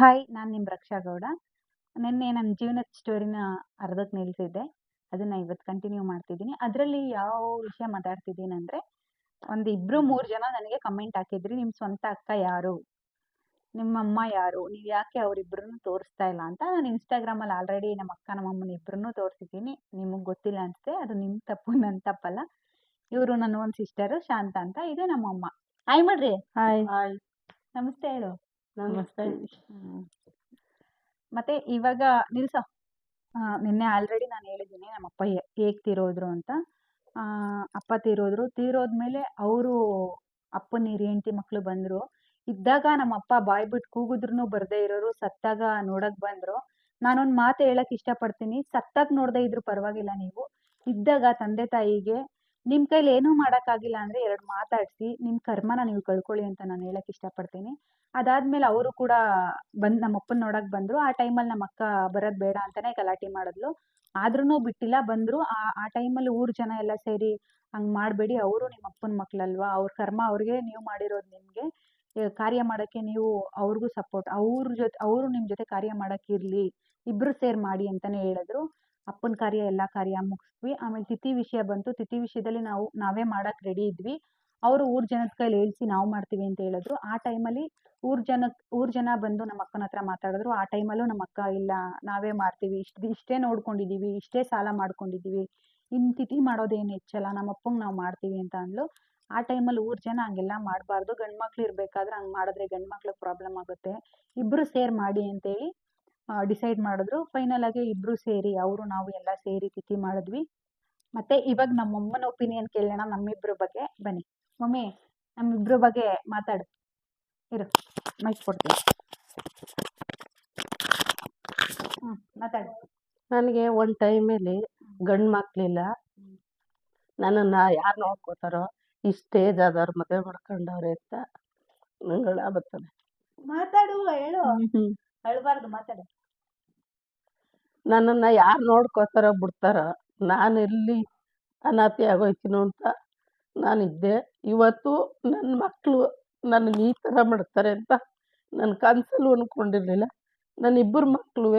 Hi ನಾನು ನಿಮ್ಮ ರಕ್ಷಾ ಗೌಡ. ನಿನ್ನೆ ನನ್ನ ಜೀವನದ ಸ್ಟೋರಿನ ಅರ್ಧಕ್ಕೆ ನಿಲ್ಲಿಸಿದ್ದೆ ಅದನ್ನ ಇವತ್ತು ಕಂಟಿನ್ಯೂ ಮಾಡ್ತಿದ್ದೀನಿ. ಅದರಲ್ಲಿ ಯಾವ ವಿಷಯ ಮಾತಾಡ್ತಿದ್ದೀನಿ ಅಂದರೆ ಒಂದು ಇಬ್ಬರು ಮೂರು ಜನ ನನಗೆ ಕಮೆಂಟ್ ಹಾಕಿದ್ರಿ ನಿಮ್ಮ ಸ್ವಂತ ಅಕ್ಕ ಯಾರು? ನಿಮ್ಮ ಅಮ್ಮ ಯಾರು? ನೀವು ಯಾಕೆ ಅವರಿಬ್ಬರನ್ನು ತೋರಿಸ್ತಾ ಇಲ್ಲ? ಅಂತ ನಾನು ಇನ್ಸ್ಟಾಗ್ರಾಮಲ್ಲಿ ಆಲ್ರೆಡಿ ನಮ್ಮ ಅಕ್ಕ ನಮ್ಮ ಅಮ್ಮನ ಇಬ್ಬರನ್ನೂ ತೋರಿಸಿದ್ದೀನಿ. ನಿಮಗೆ ಗೊತ್ತಿಲ್ಲ ಅನ್ಸುತ್ತೆ. ಅದು ನಿಮ್ಮ ತಪ್ಪು ನನ್ನ ತಪ್ಪಲ್ಲ. ಇವರು ನನ್ನ ಒಂದು ಸಿಸ್ಟರು ಶಾಂತ ಅಂತ. ಇದೆ ನಮ್ಮಮ್ಮ ಹಾಯ್ ಮಾಡ್ರಿ. ಹಾಯ್ ಹಾಯ್ ನಮಸ್ತೆ ಹೇಳು. ನಮಸ್ತೆ ಮತ್ತೆ? ಇವಾಗ ನಿಲ್ಸ. ನಿನ್ನೆ ಆಲ್ರೆಡಿ ನಾನು ಹೇಳಿದ್ದೀನಿ ನಮ್ಮ ಅಪ್ಪ ಹೇಗೆ ತೀರೋದ್ರು ಅಂತ. ಅಪ್ಪ ತೀರೋದ್ರು. ತೀರೋದ್ಮೇಲೆ ಅವರು ಅಪ್ಪನ ಹಿರಿ ಹೆಂಡತಿ ಮಕ್ಕಳು ಬಂದ್ರು. ಇದ್ದಾಗ ನಮ್ಮ ಅಪ್ಪ ಬಾಯ್ ಬಿಟ್ಟು ಕೂಗಿದ್ರು ಬರದೇ ಇರೋರು ಸತ್ತಾಗ ನೋಡಕ್ ಬಂದ್ರು. ನಾನೊಂದು ಮಾತು ಹೇಳಕ್ ಇಷ್ಟಪಡ್ತೀನಿ. ಸತ್ತಾಗ ನೋಡದೆ ಇದ್ರು ಪರವಾಗಿಲ್ಲ ನೀವು. ಇದ್ದಾಗ ತಂದೆ ತಾಯಿಗೆ ನಿಮ್ಮ ಕೈಲಿ ಏನೂ ಮಾಡೋಕ್ಕಾಗಿಲ್ಲ ಅಂದರೆ ಎರಡು ಮಾತಾಡಿಸಿ ನಿಮ್ಮ ಕರ್ಮನ ನೀವು ಕಳ್ಕೊಳ್ಳಿ ಅಂತ ನಾನು ಹೇಳಕ್ ಇಷ್ಟಪಡ್ತೀನಿ. ಅದಾದ್ಮೇಲೆ ಅವರು ಕೂಡ ಬಂದು ನಮ್ಮ ಅಪ್ಪನ ನೋಡಕ್ಕೆ ಬಂದ್ರು. ಆ ಟೈಮಲ್ಲಿ ನಮ್ಮ ಅಕ್ಕ ಬರೋದು ಬೇಡ ಅಂತಾನೆ ಗಲಾಟೆ ಮಾಡಿದ್ಲು. ಆದ್ರೂ ಬಿಟ್ಟಿಲ್ಲ, ಬಂದ್ರು. ಆ ಆ ಟೈಮಲ್ಲಿ ಊರು ಜನ ಎಲ್ಲ ಸೇರಿ ಹಂಗ್ ಮಾಡಬೇಡಿ. ಅವರು ನಿಮ್ಮ ಅಪ್ಪನ ಮಕ್ಕಳಲ್ವಾ ಅವ್ರ ಕರ್ಮ ಅವ್ರಿಗೆ, ನೀವು ಮಾಡಿರೋದು ನಿಮಗೆ. ಕಾರ್ಯ ಮಾಡೋಕ್ಕೆ ನೀವು ಅವ್ರಿಗೂ ಸಪೋರ್ಟ್. ಅವ್ರ ಜೊತೆ, ಅವರು ನಿಮ್ಮ ಜೊತೆ ಕಾರ್ಯ ಮಾಡಕ್ಕೆ ಇರ್ಲಿ. ಸೇರಿ ಮಾಡಿ ಅಂತಾನೆ ಹೇಳಿದ್ರು. ಅಪ್ಪನ ಕಾರ್ಯ, ಎಲ್ಲ ಕಾರ್ಯ ಮುಗಿಸ್ವಿ ಆಮೇಲೆ ತಿಥಿ ವಿಷಯ ಬಂತು. ತಿಥಿ ವಿಷಯದಲ್ಲಿ ನಾವು, ನಾವೇ ಮಾಡಕ್ ರೆಡಿ ಇದ್ವಿ. ಅವರು ಊರ್ ಜನದ ಕೈಲಿ ಹೇಳ್ಸಿ ನಾವು ಮಾಡ್ತೀವಿ ಅಂತ ಹೇಳಿದ್ರು. ಆ ಟೈಮಲ್ಲಿ ಊರ್ ಜನ ಊರ್ ಜನ ಬಂದು ನಮ್ಮ ಅಕ್ಕನ ಹತ್ರ ಮಾತಾಡಿದ್ರು. ಆ ಟೈಮಲ್ಲೂ ನಮ್ಮ ಅಕ್ಕ, ಇಲ್ಲ, ನಾವೇ ಮಾಡ್ತೀವಿ. ಇಷ್ಟು, ಇಷ್ಟೇ ನೋಡ್ಕೊಂಡಿದ್ದೀವಿ ಇಷ್ಟೇ ಸಾಲ ಮಾಡ್ಕೊಂಡಿದೀವಿ. ಇನ್ನು ತಿಥಿ ಮಾಡೋದೇನು ಹೆಚ್ಚಲ್ಲ. ನಮ್ಮ ಅಪ್ಪಂಗೆ ನಾವು ಮಾಡ್ತೀವಿ ಅಂತ ಅಂದ್ಲು. ಆ ಟೈಮಲ್ಲಿ ಊರ್ ಜನ ಹಂಗೆಲ್ಲ ಮಾಡಬಾರ್ದು. ಗಂಡು ಮಕ್ಳು ಇರಬೇಕಾದ್ರೆ ಹಂಗೆ ಮಾಡಿದ್ರೆ ಗಂಡು ಮಕ್ಳಿಗೆ ಪ್ರಾಬ್ಲಮ್ ಆಗುತ್ತೆ. ಇಬ್ಬರು ಸೇರಿ ಮಾಡಿ ಅಂತೇಳಿ ಡಿಸೈಡ್ ಮಾಡಿದ್ರು. ಫೈನಲ್ ಆಗಿ ಇಬ್ಬರು ಸೇರಿ ಅವರು ನಾವು ಎಲ್ಲ ಸೇರಿ ತಿಥಿ ಮಾಡಿದ್ವಿ. ಮತ್ತೆ ಇವಾಗ ನಮ್ಮಮ್ಮನ ಒಪಿನಿಯನ್ ಕೇಳೋಣ ನಮ್ಮಿಬ್ರ ಬಗ್ಗೆ. ಬನ್ನಿ. ಮಮ್ಮಿ ನಮ್ಮಿಬ್ರ ಬಗ್ಗೆ ಮಾತಾಡು. ಇರು ಮೈಕ್ ಕೊಡ್ತೀನಿ. ಹ್ಞೂ ಮಾತಾಡು. ನನಗೆ ಒಂದು ಟೈಮಲ್ಲಿ ಗಂಡು ಮಕ್ಕಳಿಲ್ಲ ನನ್ನನ್ನು ಯಾರು ನೋಡ್ಕೋತಾರೋ ಇಷ್ಟೇ ಆದವ್ರು ಮದುವೆ ಮಾಡ್ಕೊಂಡವ್ರೆ ಅಂತ ನಂಗಳ ಬರ್ತದೆ ಮಾತಾಡು ಹೇಳು. ಹೇಳಬಾರ್ದು ಮಾತಾಡು. ನನ್ನನ್ನ ಯಾರು ನೋಡ್ಕೋತಾರೋ ಬಿಡ್ತಾರೋ. ನಾನು ಎಲ್ಲಿ ಅನಾಥೆ ಆಗೋಯ್ತೀನೋ ಅಂತ ನಾನಿದ್ದೆ ಇವತ್ತು ನನ್ನ ಮಕ್ಕಳು ನನಗೆ ಈ ಥರ ಮಾಡ್ತಾರೆ ಅಂತ ನನ್ನ ಕನಸಲ್ಲೂ ಅಂದ್ಕೊಂಡಿರ್ಲಿಲ್ಲ ನನ್ನ ಇಬ್ಬರು ಮಕ್ಕಳು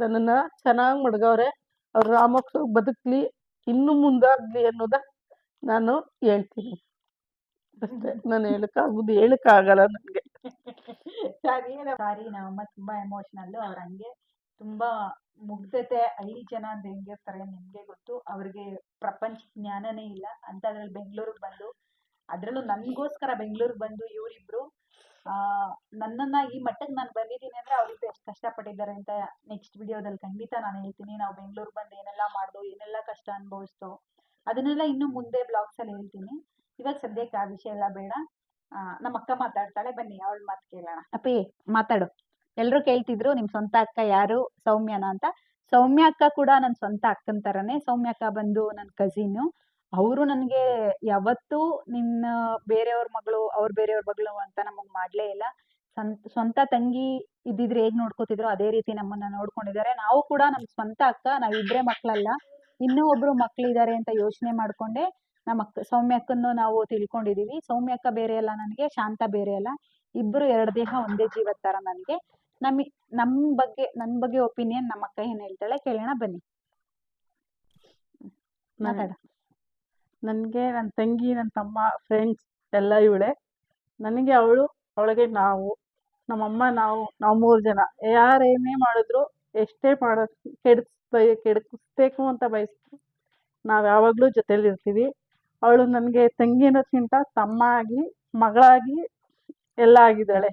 ನನ್ನನ್ನು ಚೆನ್ನಾಗಿ ಮಡ್ಗವ್ರೆ, ಅವ್ರು ರಾಮೋಕ್ಷವಾಗಿ ಬದುಕಲಿ, ಇನ್ನೂ ಮುಂದಾಗಲಿ ಅನ್ನೋದ ನಾನು ಹೇಳ್ತೀನಿ. ಅಷ್ಟೇ, ನಾನು ಹೇಳಕ್ಕಾಗೋದು, ಹೇಳಕ್ಕಾಗಲ್ಲ ನನಗೆ. ಸಾರಿ ನಮ್ಮಮ್ಮ ತುಂಬಾ ಎಮೋಷನಲ್ ಅವ್ರ ಹಂಗೆ ತುಂಬಾ ಮುಗ್ಧತೆ ಹಳ್ಳಿ ಜನ ಅಂದ್ರೆ ಹೆಂಗಿರ್ತಾರೆ ನಿಮಗೆ ಗೊತ್ತು. ಅವ್ರಿಗೆ ಪ್ರಪಂಚ ಜ್ಞಾನನೇ ಇಲ್ಲ. ಅಂಥದ್ರಲ್ಲಿ ಬೆಂಗಳೂರಿಗೆ ಬಂದು, ಅದ್ರಲ್ಲೂ ನನಗೋಸ್ಕರ ಬೆಂಗಳೂರಿಗೆ ಬಂದು ಇವರಿಬ್ರು ನನ್ನನ್ನ ಈ ಮಟ್ಟಕ್ಕೆ ನಾನು ಬಂದಿದ್ದೀನಿ ಅಂದ್ರೆ ಅವರಿಬ್ರು ಎಷ್ಟು ಕಷ್ಟಪಟ್ಟಿದ್ದಾರೆ ಅಂತ ನೆಕ್ಸ್ಟ್ ವಿಡಿಯೋದಲ್ಲಿ ಖಂಡಿತ ನಾನು ಹೇಳ್ತೀನಿ. ನಾವು ಬೆಂಗಳೂರಿಗೆ ಬಂದು ಏನೆಲ್ಲ ಮಾಡ್ದು, ಏನೆಲ್ಲ ಕಷ್ಟ ಅನುಭವಿಸ್ತೋ ಅದನ್ನೆಲ್ಲ ಇನ್ನು ಮುಂದೆ ಬ್ಲಾಗ್ಸ್ ಅಲ್ಲಿ ಹೇಳ್ತೀನಿ. ಇವಾಗ ಸದ್ಯಕ್ಕೆ ಆ ವಿಷಯ ಎಲ್ಲ ಬೇಡ. ನಮ್ಮ ಅಕ್ಕ ಮಾತಾಡ್ತಾಳೆ. ಬನ್ನಿ, ಅವಳ ಮಾತು ಕೇಳೋಣ. ಅಪ್ಪಿ, ಮಾತಾಡು. ಎಲ್ರು ಕೇಳ್ತಿದ್ರು, ನಿಮ್ ಸ್ವಂತ ಅಕ್ಕ ಯಾರು? ಸೌಮ್ಯನ? ಅಂತ. ಸೌಮ್ಯ ಅಕ್ಕ ಕೂಡ ನನ್ನ ಸ್ವಂತ ಅಕ್ಕನ ತರನೇ. ಸೌಮ್ಯ ಅಕ್ಕ ಬಂದು ನನ್ನ ಕಸಿನ್. ಅವರು ನನಗೆ ಯಾವತ್ತೂ ನಿನ್ನ ಬೇರೆಯವ್ರ ಮಗಳು, ಅವ್ರ ಬೇರೆಯವ್ರ ಮಗಳು ಅಂತ ನಮಗೆ ಮಾಡ್ಲೇ ಇಲ್ಲ. ಸ್ವಂತ ತಂಗಿ ಇದ್ದಿದ್ರೆ ಹೇಗ್ ನೋಡ್ಕೋತಿದ್ರು? ಅದೇ ರೀತಿ ನಮ್ಮನ್ನ ನೋಡ್ಕೊಂಡಿದ್ದಾರೆ. ನಾವು ಕೂಡ ನಮ್ ಸ್ವಂತ ಅಕ್ಕ, ನಾವ್ ಇಬ್ರೇ ಮಕ್ಳಲ್ಲ. ಇನ್ನೂ ಒಬ್ರು ಮಕ್ಳಿದಾರೆ ಅಂತ ಯೋಚನೆ ಮಾಡ್ಕೊಂಡೆ. ನಮ್ಮ ಅಕ್ಕ, ಸೌಮ್ಯ ಅಕ್ಕನ್ನು ನಾವು ತಿಳ್ಕೊಂಡಿದೀವಿ. ಸೌಮ್ಯ ಅಕ್ಕ ಬೇರೆ ಅಲ್ಲ ನನಗೆ, ಶಾಂತ ಬೇರೆ ಅಲ್ಲ. ಇಬ್ರು ಎರಡು ದೇಹ ಒಂದೇ ಜೀವದ ತರ ನನಗೆ. ನಮ್ ನಮ್ಮ ಬಗ್ಗೆ ನನ್ನ ಬಗ್ಗೆ ಒಪಿನಿಯನ್ ನಮ್ಮ ಅಕ್ಕ ಏನು ಹೇಳ್ತಾಳೆ ಕೇಳೋಣ ಬನ್ನಿ. ಮಾತಾಡ. ನನಗೆ ನನ್ನ ತಂಗಿ ನನ್ನ ತಮ್ಮ ಫ್ರೆಂಡ್ಸ್ ಎಲ್ಲ ಇವಳೆ. ನನಗೆ ಅವಳು ಅವಳಿಗೆ ನಾವು ನಮ್ಮಮ್ಮ ನಾವು ನಾವು ಮೂರು ಜನ. ಯಾರು ಏನೇ ಮಾಡಿದ್ರು ಎಷ್ಟೇ ಮಾಡೋ ಕೆಡಿಸ್ ಬೈ ಕೆಡಿಸ್ಬೇಕು ಅಂತ ಬಯಸ್ತು ನಾವು ಯಾವಾಗಲೂ ಜೊತೆಲಿ ಇರ್ತೀವಿ. ಅವಳು ನನಗೆ ತಂಗಿ ಅನ್ನೋದ್ಕಿಂತ ತಮ್ಮ ಆಗಿ ಮಗಳಾಗಿ ಎಲ್ಲ ಆಗಿದ್ದಾಳೆ.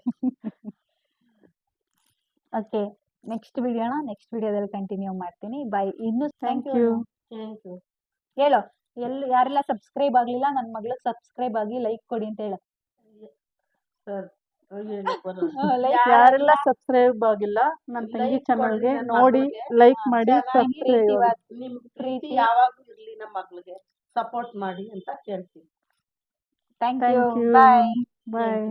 ಓಕೆ ನೆಕ್ಸ್ಟ್ ವಿಡಿಯೋನ ನೆಕ್ಸ್ಟ್ ವಿಡಿಯೋದಲ್ಲಿ ಕಂಟಿನ್ಯೂ ಮಾಡ್ತೀನಿ. ಬಾಯ್ ಇನ್ನು ಥ್ಯಾಂಕ್ ಥ್ಯಾಂಕ್ ಯು ಯು ಹೇಳು ಎಲ್ಲಿ ಯಾರೆಲ್ಲ ಸಬ್ಸ್ಕ್ರೈಬ್ ಆಗ್ಲಿಲ್ಲ ನನ್ನ ಮಗಳಿಗೆ ಸಬ್ಸ್ಕ್ರೈಬ್ ಆಗಿ ಲೈಕ್ ಕೊಡಿ ಅಂತ ಹೇಳು. ಲೈಕ್ ಯಾರೆಲ್ಲ ಸಬ್ಸ್ಕ್ರೈಬ್ ಆಗಿಲ್ಲ ನನ್ನ ತಂಗಿ ಚಾನಲ್ಗೆ ನೋಡಿ ಲೈಕ್ ಮಾಡಿ ಸಬ್ಸ್ಕ್ರೈಬ್ ಪ್ರೀತಿ. ಯಾವಾಗ್ಲೂ ಇರ್ಲಿ ನಮ್ಮ ಮಗ್ಳಿಗೆ. ಸಪೋರ್ಟ್ ಮಾಡಿ ಅಂತ ಕೇಳ್ತೀನಿ. Thank you you bye bye